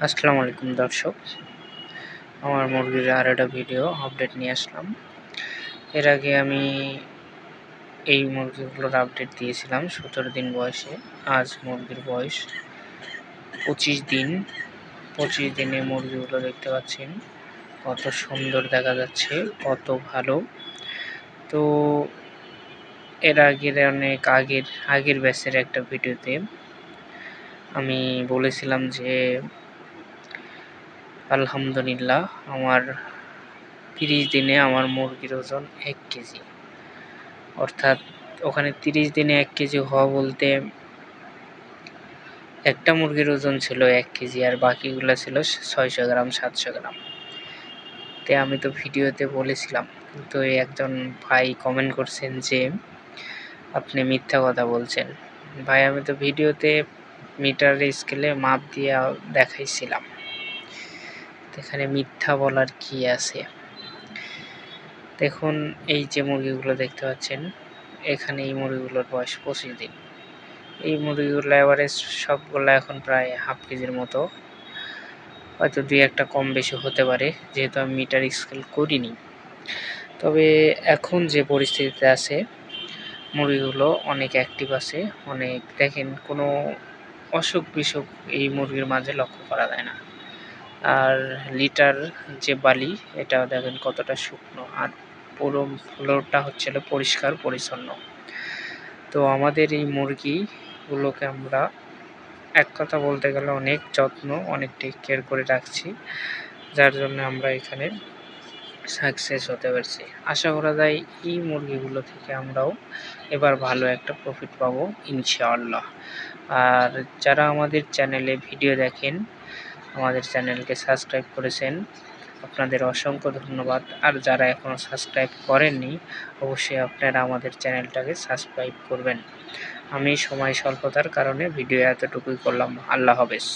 আসসালামু আলাইকুম, দর্শক। আমার মুরগির আর একটা ভিডিও আপডেট নিয়ে আসলাম। এর আগে আমি এই মুরগিগুলোর আপডেট দিয়েছিলাম সতেরো দিন বয়সে। আজ মুরগির বয়স পঁচিশ দিন। পঁচিশ দিনে মুরগিগুলো দেখতে পাচ্ছেন কত সুন্দর দেখা যাচ্ছে, কত ভালো। তো এর আগের অনেক আগের আগের ব্যাচের একটা ভিডিওতে আমি বলেছিলাম যে আলহামদুলিল্লাহ, আমার তিরিশ দিনে আমার মুরগির ওজন এক কেজি। অর্থাৎ ওখানে তিরিশ দিনে এক কেজি হওয়া বলতে একটা মুরগির ওজন ছিল এক কেজি আর বাকিগুলো ছিল ছয়শো গ্রাম, সাতশো গ্রাম। তে আমি তো ভিডিওতে বলেছিলাম, কিন্তু একজন ভাই কমেন্ট করছেন যে আপনি মিথ্যা কথা বলছেন। ভাই, আমি তো ভিডিওতে মিটার স্কেলে মাপ দিয়ে দেখাইছিলাম। এখানে মিথ্যা বলার কি আছে? দেখুন, এই যে মুরগিগুলো দেখতে পাচ্ছেন, এখানে এই মুরগিগুলোর বয়স পঁচিশ দিন। এই মুরগিগুলো অ্যাভারেজ সবগুলো এখন প্রায় হাফ কেজির মতো। হয়তো দুই একটা কম বেশি হতে পারে, যেহেতু আমি মিটার স্কেল করিনি। তবে এখন যে পরিস্থিতিতে আছে, মুরগিগুলো অনেক অ্যাক্টিভ আছে, অনেক দেখেন কোনো অসুখ বিসুখ এই মুরগির মাঝে লক্ষ্য করা যায় না। আর লিটার যে বালি, এটা দেখেন কতটা শুকনো। আর পুরো ফ্লোরটা হচ্ছিল পরিষ্কার, পরিচ্ছন্ন। তো আমাদের এই মুরগিগুলোকে আমরা এক কথা বলতে গেলে অনেক যত্ন, অনেক টেক কেয়ার করে রাখছি, যার জন্য আমরা এখানে সাকসেস হতে পারছি। আশা করা যায় এই মুরগিগুলো থেকে আমরাও এবার ভালো একটা প্রফিট পাবো, ইনশাআল্লাহ। আর যারা আমাদের চ্যানেলে ভিডিও দেখেন আমাদের চ্যানেলকে সাবস্ক্রাইব করেছেন, আপনাদের অসংখ্য ধন্যবাদ। আর যারা এখনও সাবস্ক্রাইব করেননি, অবশ্যই আপনারা আমাদের চ্যানেলটাকে সাবস্ক্রাইব করবেন। আমি সময় স্বল্পতার কারণে ভিডিও এতটুকুই করলাম। আল্লাহ হাফেজ।